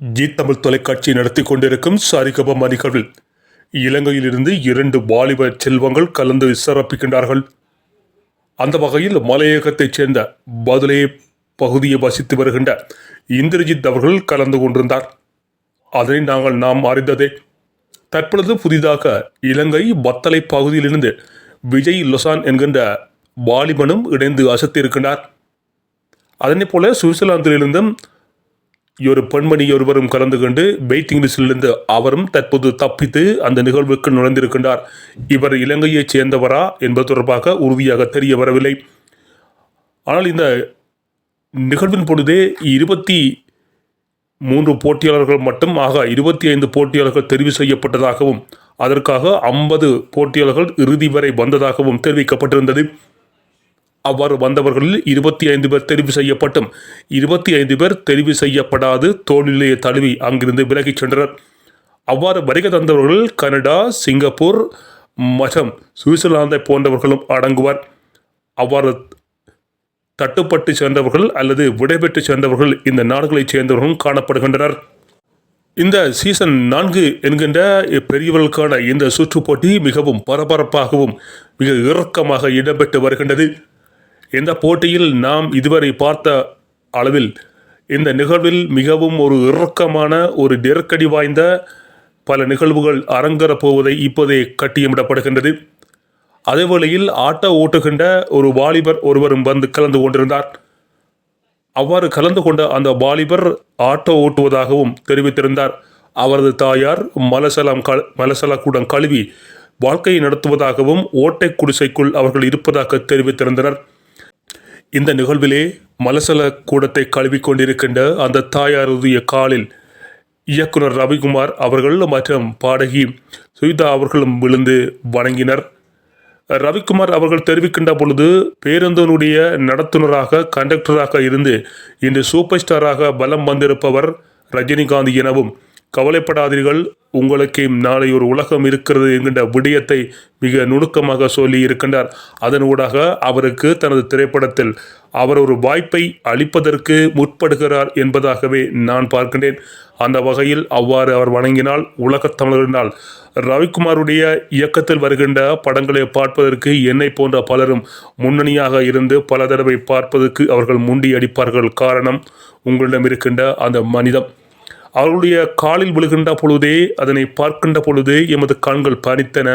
G Tamil தொலைக்காட்சி நடத்தி கொண்டிருக்கும் சரிகபமா நிகழ்வில் இலங்கையிலிருந்து இரண்டு வாலிப செல்வங்கள் கலந்து சிறப்பிக்கின்றார்கள். அந்த வகையில் மலையகத்தைச் சேர்ந்த பதுலே பகுதியை வசித்து வருகின்ற இந்திரஜித் அவர்கள் கலந்து கொண்டிருந்தார். அதனை நாங்கள் நாம் அறிந்ததே. தற்பொழுது புதிதாக இலங்கை வத்தலை பகுதியிலிருந்து விஜய் லொசான் என்கின்ற வாலிபனும் இணைந்து அசத்திருக்கின்றார் அதனைப் போல சுவிட்சர்லாந்திலிருந்தும் ஒரு பெண்மணி ஒருவரும் கலந்து கொண்டு வெயிட்டிங் லிஸ்டிலிருந்து அவரும் தற்போது தப்பித்து அந்த நிகழ்வுக்கு நுழைந்திருக்கின்றார். இவர் இலங்கையைச் சேர்ந்தவரா என்பது தொடர்பாக உறுதியாக தெரிய வரவில்லை. ஆனால் இந்த நிகழ்வின் பொழுதே இருபத்தி மூன்று போட்டியாளர்கள் மட்டும் ஆக இருபத்தி ஐந்து போட்டியாளர்கள் தெரிவு செய்யப்பட்டதாகவும் அதற்காக ஐம்பது போட்டியாளர்கள் இறுதி வரை வந்ததாகவும் தெரிவிக்கப்பட்டிருந்தது. அவ்வாறு வந்தவர்களில் இருபத்தி ஐந்து பேர் தெரிவு செய்யப்பட்டும். இருபத்தி ஐந்து பேர் தெரிவு செய்யப்படாது. தோளிலேயே தழுவி அங்கிருந்து விலகிச் சென்றனர். அவ்வாறு வருகை தந்தவர்கள் கனடா சிங்கப்பூர் மற்றும் சுவிட்சர்லாந்தை போன்றவர்களும் அடங்குவர். அவ்வாறு தட்டுப்பட்டு சேர்ந்தவர்கள் அல்லது விடைபெற்று சேர்ந்தவர்கள் இந்த நாடுகளைச் சேர்ந்தவர்களும் காணப்படுகின்றனர். இந்த சீசன் நான்கு என்கின்ற பெரியவர்களுக்கான இந்த சுற்றுப் போட்டி மிகவும் பரபரப்பாகவும் மிக இறுக்கமாக இடம்பெற்று வருகின்றது. இந்த போட்டியில் நாம் இதுவரை பார்த்த அளவில் இந்த நிகழ்வில் மிகவும் ஒரு இறுக்கமான ஒரு நெருக்கடி வாய்ந்த பல நிகழ்வுகள் அரங்கேறப் போவதை இப்போதே கட்டியமிடப்படுகின்றது. அதேவேளையில் ஆட்டோ ஓட்டுகின்ற ஒரு வாலிபர் ஒருவரும் வந்து கலந்து கொண்டிருந்தார். அவ்வாறு கலந்து கொண்ட அந்த வாலிபர் ஆட்டோ ஓட்டுவதாகவும் தெரிவித்திருந்தார். அவரது தாயார் மலசலம் க மலசல கூடம் கழுவி வாழ்க்கையை நடத்துவதாகவும் ஓட்டை குடிசைக்குள் அவர்கள் இருப்பதாக தெரிவித்திருந்தனர். இந்த நிகழ்விலே மலசல கூடத்தை கழுவிக் கொண்டிருக்கின்ற அந்த தாயாருடைய காலில் இயக்குனர் ரவிக்குமார் அவர்கள் மற்றும் பாடகி சுயிதா அவர்களும் விழுந்து வணங்கினர். ரவிக்குமார் அவர்கள் தெரிவிக்கின்ற பொழுது பேருந்தினுடைய நடத்துனராக கண்டக்டராக இருந்து இன்று சூப்பர் ஸ்டாராக பலம் வந்திருப்பவர் ரஜினிகாந்த் எனவும் கவலைப்படாதீர்கள். உங்களுக்கு நாளை ஒரு உலகம் இருக்கிறது என்கின்ற விடயத்தை மிக நுணுக்கமாக சொல்லி இருக்கின்றார். அதன் ஊடாக அவருக்கு தனது திரைப்படத்தில் அவர் ஒரு வாய்ப்பை அளிப்பதற்கு முற்படுகிறார் என்பதாகவே நான் பார்க்கின்றேன். அந்த வகையில் அவ்வாறு அவர் வணங்கினால் உலகத் தமிழர்களால் ரவிக்குமாருடைய இயக்கத்தில் வருகின்ற படங்களை பார்ப்பதற்கு என்னை போன்ற பலரும் முன்னணியாக இருந்து பல தடவை பார்ப்பதற்கு அவர்கள் முண்டி அடிப்பார்கள். காரணம் உங்களிடம் இருக்கின்ற அந்த மனிதம். அவர்களுடைய காலில் விழுகின்ற பொழுதே அதனை பார்க்கின்ற பொழுதே எமது கண்கள் பணித்தன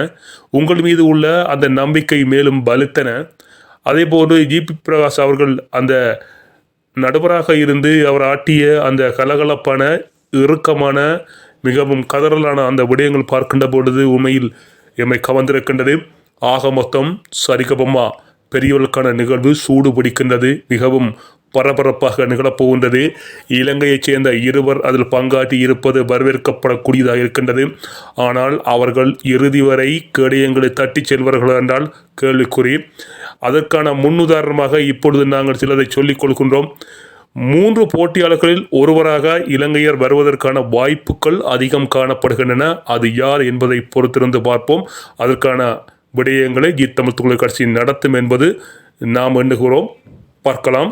உங்கள் மீது உள்ள அந்த நம்பிக்கை மேலும் பலித்தன. அதேபோன்று ஜிபி பிரகாஷ் அவர்கள் அந்த நடுவராக இருந்து அவர் ஆட்டிய அந்த கலகலப்பான இறுக்கமான மிகவும் கதறலான அந்த விடயங்கள் பார்க்கின்ற பொழுது உண்மையில் எம்மை கவர்ந்திருக்கின்றது. ஆக மொத்தம் சரிகபமா பெரியவர்களுக்கான நிகழ்வு சூடு பிடிக்கின்றது. மிகவும் பரபரப்பாக நிகழப்போகின்றது இலங்கையைச் சேர்ந்த இருவர் அதில் பங்காற்றி இருப்பது வரவேற்கப்படக்கூடியதாக இருக்கின்றது. ஆனால் அவர்கள் இறுதி வரை கேடயங்களை தட்டிச் செல்வார்கள் என்றால் கேள்விக்குறி. அதற்கான முன்னுதாரணமாக இப்பொழுது நாங்கள் சிலதை சொல்லிக் கொள்கின்றோம். மூன்று போட்டியாளர்களில் ஒருவராக இலங்கையர் வருவதற்கான வாய்ப்புகள் அதிகம் காணப்படுகின்றன. அது யார் என்பதை பொறுத்திருந்து பார்ப்போம். அதற்கான விடயங்களை ஜி தமிழ் தொழிற்கட்சி நடத்தும் என்பது நாம் எண்ணுகிறோம். பார்க்கலாம்.